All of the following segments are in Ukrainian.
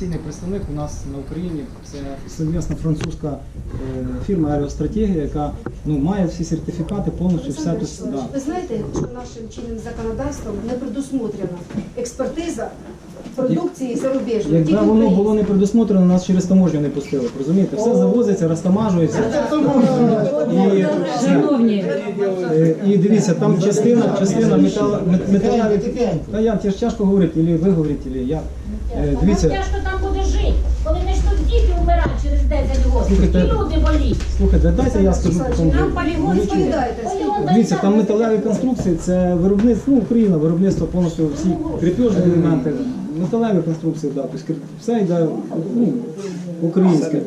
офіційний представник у нас на Україні це совмісна французька е, фірма Аеростратегія, яка ну, має всі сертифікати, повністю все тут. Да. Ви знаєте, що нашим чинним законодавством не предусмотрена експертиза продукції зарубіжної. Якби воно української. було не предусмотрено, нас через таможню не пустили. Розумієте? Все завозиться, розтамажується. І, Шановні, Е, І дивіться, там частина, частина метал. Та я тяжко говорити, і ви говорите, і я. Е, Дивіться, тяжко там буде жити, коли не ж тут діти вмирають через 10 років, Слухайте, і люди боліть. слухайте, дайте я скажу. Нам полігон Ну, Дивіться, там металеві конструкції, це виробництво, ну, Україна, виробництво повністю всі крепежні елементи, металеві конструкції, да, тобто все йде ну, українське.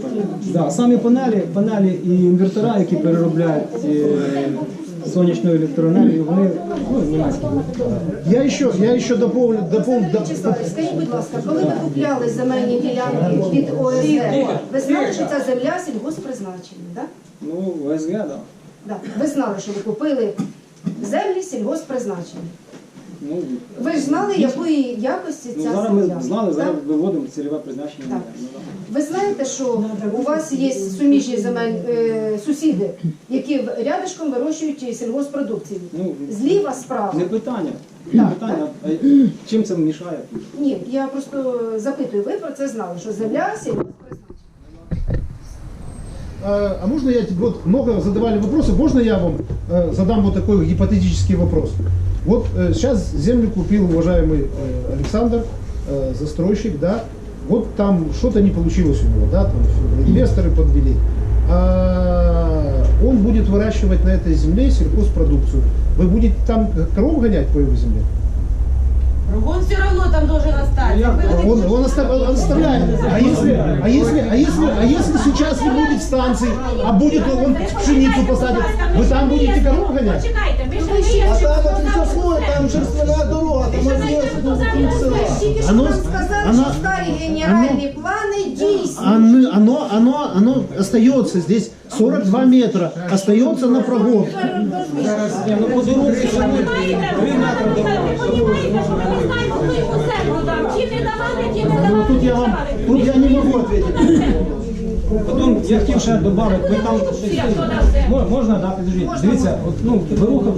Да, самі панелі, панелі і інвертора, які переробляють е, сонячну електроенергію, вони ну, німецькі. Я еще, я еще дополню, дополню, Олександр Вячеславович, скажіть, будь ласка, коли ви купляли земельні ділянки від ОСГ, ви знали, що ця земля сільгоспризначення, так? Ну, ОСГ, так. Да. Да. Ви знали, що ви купили землі сільгосппризначення. Ну, Ви ж знали, якої якості ну, ця зараз земля. ми знали, так? зараз виводимо цільове призначення. Так. Ну, да. Ви знаєте, що у вас є суміжні земель е, сусіди, які в- рядишком вирощують сільгоспродукцію. Ну, Зліва, справа. Не питання. Так, Не питання. А чим це мішає? Ні, я просто запитую, ви про це знали, що земля сільгосппризначення. А, а можно я, вот много задавали вопросы, можно я вам э, задам вот такой гипотетический вопрос? Вот э, сейчас землю купил уважаемый э, Александр, э, застройщик, да, вот там что-то не получилось у него, да, там инвесторы подвели. А, он будет выращивать на этой земле сельхозпродукцию. Вы будете там коров гонять по его земле? он все равно там Он, он, оста- он оставляет. А если, а если, а если, а если сейчас не будет станции, а будет он пшеницу посадит, вы там будете коров гонять? Почекайте, ми ви ще ще- не А там от сосной, там жерствяна дорога, там одно села. Тільки що Оно- нам сказали, оно- що старі генеральні плани дійсні. Оно, оно, оно, оно остается здесь 42 метра, остается на прогон. Ні, ну по дорозі ще буде три метри до Чи Не давали, чи не Ну, давали. тут я вам, тут я не могу ответить. Потім я хотів ще додати, ми там Мо- можна да, підождіть. Дивіться, от, ну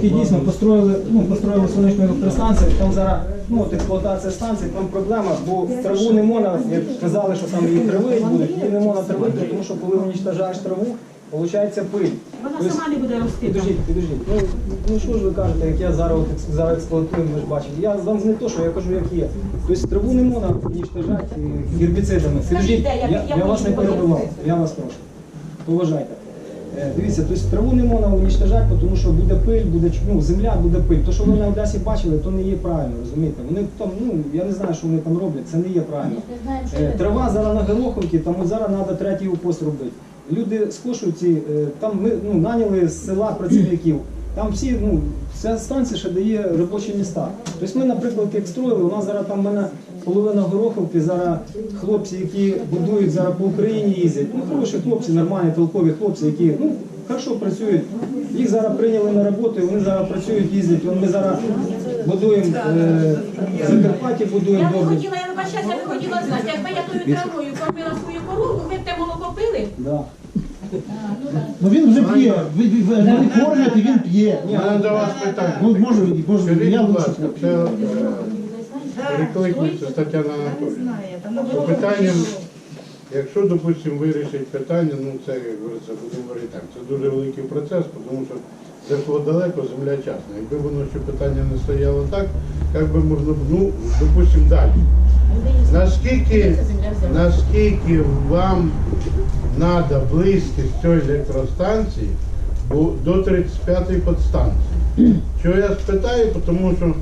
в дійсно построїли, ну построїли сонячну електростанцію. Там зараз ну от експлуатація станції, там проблема, бо траву не можна, як казали, що там її травити будуть, її не можна травити, тому що коли уничтожаєш траву, виходить пиль. Вона Тобто- сама не буде рости. Підождіть, підождіть. Ну, ну що ж ви кажете, як я зараз, от, екс- зараз експлуатую, ви ж бачите. Я вам не то, що я кажу, як є. Тобто траву не можна уничтожати е, гербіцидами. Підождіть, де, я- я, я я вас не хочу перебивав, я вас прошу. Поважайте. Е, Дивіться, тобто траву не можна уничтожати, тому що буде пиль, буде ч- ну, земля, буде пиль. То, що ви на Одесі бачили, то не є правильно, розумієте? Вони там, ну я не знаю, що вони там роблять, це не є правильно. Е, Трава зараз на Гороховці, там от зараз треба третій упост робити. Люди скошують ці, е, там ми ну, наняли з села працівників. Там всі, ну, ця станція ще дає робочі міста. Тобто ми, наприклад, як строїли, у нас зараз там в мене половина Гороховки, зараз хлопці, які будують зараз по Україні їздять. Ну, хороші хлопці, нормальні, толкові хлопці, які ну, хорошо працюють. Їх зараз прийняли на роботу, і вони зараз працюють, їздять. Вон Ми зараз будуємо е, Закарпаття, будуємо Я б добре. хотіла, я вибачаюся, я б хотіла знати, якби я тою травою кормила свою молоко? Да. Ну він вже п'є, ви, ви, вони кормять і він п'є. У мене до вас питання. Ну, може, може, Скажіть, я будь лучше ласка, це е, Тетяна Анатолійовна. Питанням, якщо, допустимо, вирішить питання, ну це, як говориться, будемо говорити так, це дуже великий процес, тому що зайшло далеко, земля частна. Якби воно ще питання не стояло так, як би можна, ну, допустимо, далі. Наскільки, наскільки вам треба близькість цієї електростанції до 35-ї підстанції? Чого я спитаю, тому що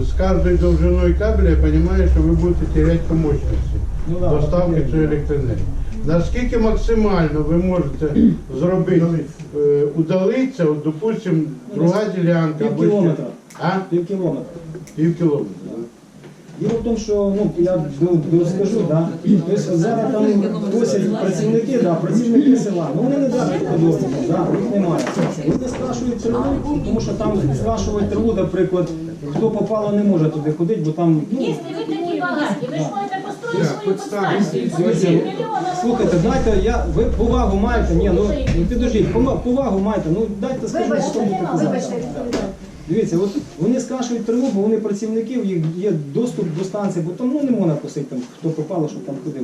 з кожною довжиною кабеля я розумію, що ви будете теряти по мощності Ну да, доставки цієї електроенергії. Наскільки максимально ви можете зробити, е, удалитися, от, допустимо, друга ділянка Пів кілометра. А? Пів кілометра. Пів кілометра. Діло в тому, що ну я розкажу, да. Тобто зараз там просять працівники, да, працівники села. Ну вони не дають подобного, да, їх немає. Вони спрашують траву, тому що там спрашують траву, наприклад, хто попало, не може туди ходити, бо там ну, Якщо ви такі багаті, ви ж можете построїти Слухайте, дайте, я, ви повагу маєте, ні, ну, підождіть, повагу маєте, ну дайте скажу, що Вибачте, казати. вибачте, відповідайте. Дивіться, от вони скашують тривогу, вони працівників, їх є доступ до станції, бо там ну, не можна просити, там, хто попало, щоб там ходив.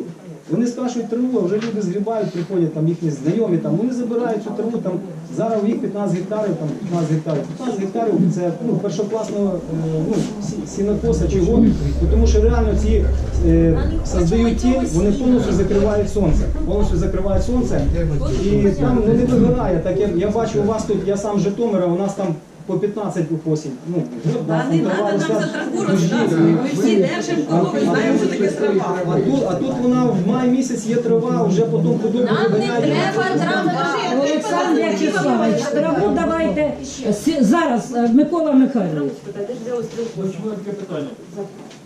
Вони скашують тривогу, вже люди згрібають, приходять там їхні знайомі, там, вони забирають цю траву, там, зараз у їх 15 гектарів, там 15 гектарів. 15 гектарів це ну, першокласного е, ну, сі- сінокоса чого, тому що реально ці е, создають тінь, вони повністю закривають сонце. Повністю закривають сонце. І там ну, не вигорає. Так як я бачу у вас тут, я сам з Житомира, у нас там по 15 вихосів. Ну, Та не треба нам за траву розказувати. Ми всі держимо кого, ми знаємо, що таке трава. А тут, а тут вона в май місяць є трава, вже потім худобу Нам не треба травми. Олександр Вячеславович, траву давайте Сі- зараз, е, Микола Михайлович. Чому питання?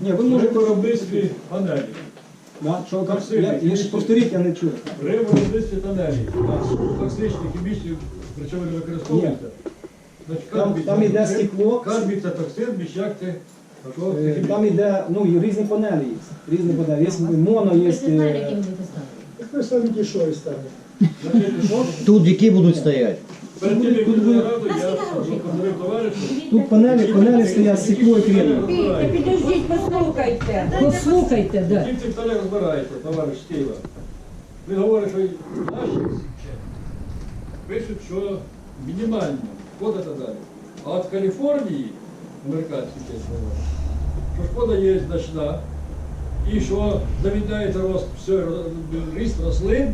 Ні, ви При можете виробництві панелі. Да, що, так, я, я ж повторіть, я не чую. При виробництві панелі. Токсичні, хімічні, причому не використовуються. Там, там іде стекло, Карбій це токсин, міщак це е, там іде, ну, і різні панелі є. Різні панелі. Є моно, є. е, Представники що і ставлять. Значить, що? Тут які будуть стояти? Перед тим, як йти раду, я поговорив товаришу. Тут панелі, панелі стоять, стекло і кремінь. Підождіть, послухайте. Послухайте, да. Тим цим питанням розбирається, товариш з Києва. Він говорить, що наші пишуть, що мінімально, шкода та далі. А от в Каліфорнії, американські теж говорять, що шкода є значна, і що замідляється рост, все, ро- ріст рослин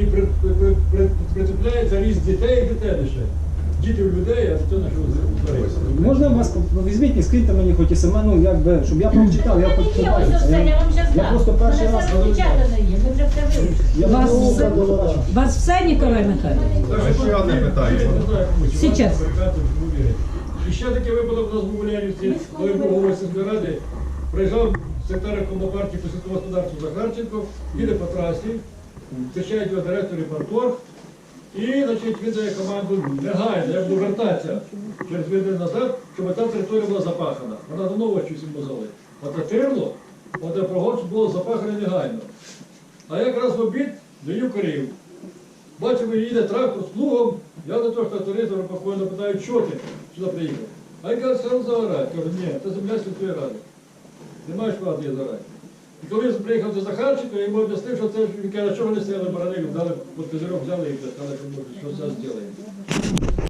і при, при, при, при, притупляється ріст дітей і дитинишек. Діти у людей, а дитина що утвориться. Можна вас візьміть і скиньте мені хоч і саме, ну якби, щоб я прочитав, я хоч побачив. я Я, я просто перший раз я Вас ну, все- Вас все, Ніколай Михайлович? Ще одне питання. Сейчас. І ще такий випадок у нас був у коли був голова сільської ради, приїжджав секретар партії по сільському господарству Захарченко, їде по трасі, зустрічають його директор і парторг, і значить, він дає команду негайно, я буду вертатися через дві назад, щоб та територія була запахана. Вона давно очі всім мозоли. Оте тирло, оте прогорч було запахане негайно. А якраз в обід даю корів. Бачимо, їде трактор з плугом, я до того тракторизора покойно питаю, що ти сюди приїхав. А він каже, став заорати. Кажу, ні, це земля Святої Ради. Не маєш права її заорати. І коли він приїхав до Захарченка, я йому об'яснив, що це він каже, чого вони стояли барани, дали по взяли і сказали, що може, що це зробимо.